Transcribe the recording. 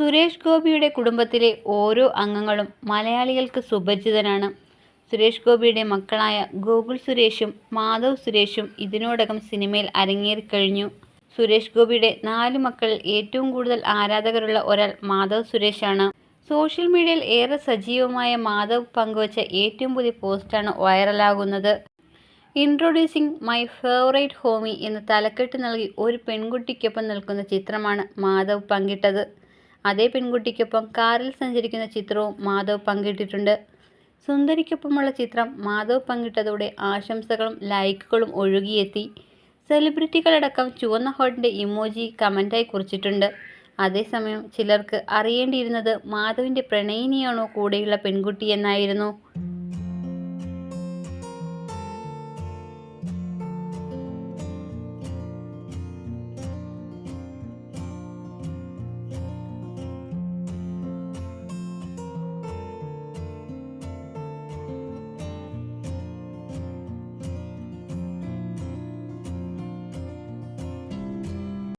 സുരേഷ് ഗോപിയുടെ കുടുംബത്തിലെ ഓരോ അംഗങ്ങളും മലയാളികൾക്ക് സുപരിചിതനാണ് സുരേഷ് ഗോപിയുടെ മക്കളായ ഗോകുൽ സുരേഷും മാധവ് സുരേഷും ഇതിനോടകം സിനിമയിൽ അരങ്ങേറിക്കഴിഞ്ഞു സുരേഷ് ഗോപിയുടെ നാല് മക്കളിൽ ഏറ്റവും കൂടുതൽ ആരാധകരുള്ള ഒരാൾ മാധവ് സുരേഷാണ്. സോഷ്യൽ മീഡിയയിൽ ഏറെ സജീവമായ മാധവ് പങ്കുവച്ച ഏറ്റവും പുതിയ പോസ്റ്റാണ് വൈറലാകുന്നത്. ഇൻട്രൊഡ്യൂസിംഗ് മൈ ഫേവറേറ്റ് ഹോമി എന്ന് തലക്കെട്ട് നൽകി ഒരു പെൺകുട്ടിക്കൊപ്പം നിൽക്കുന്ന ചിത്രമാണ് മാധവ് പങ്കിട്ടത്. അതേ പെൺകുട്ടിക്കൊപ്പം കാറിൽ സഞ്ചരിക്കുന്ന ചിത്രവും മാധവ് പങ്കിട്ടിട്ടുണ്ട്. സുന്ദരിക്കൊപ്പമുള്ള ചിത്രം മാധവ് പങ്കിട്ടതോടെ ആശംസകളും ലൈക്കുകളും ഒഴുകിയെത്തി. സെലിബ്രിറ്റികളടക്കം ചുവന്ന ഹോട്ടിന്റെ ഇമോജി കമന്റായി കുറിച്ചിട്ടുണ്ട്. അതേസമയം ചിലർക്ക് അറിയേണ്ടിയിരുന്നത് മാധവിന്റെ പ്രണയിനിയാണോ കൂടെയുള്ള പെൺകുട്ടിയെന്നായിരുന്നു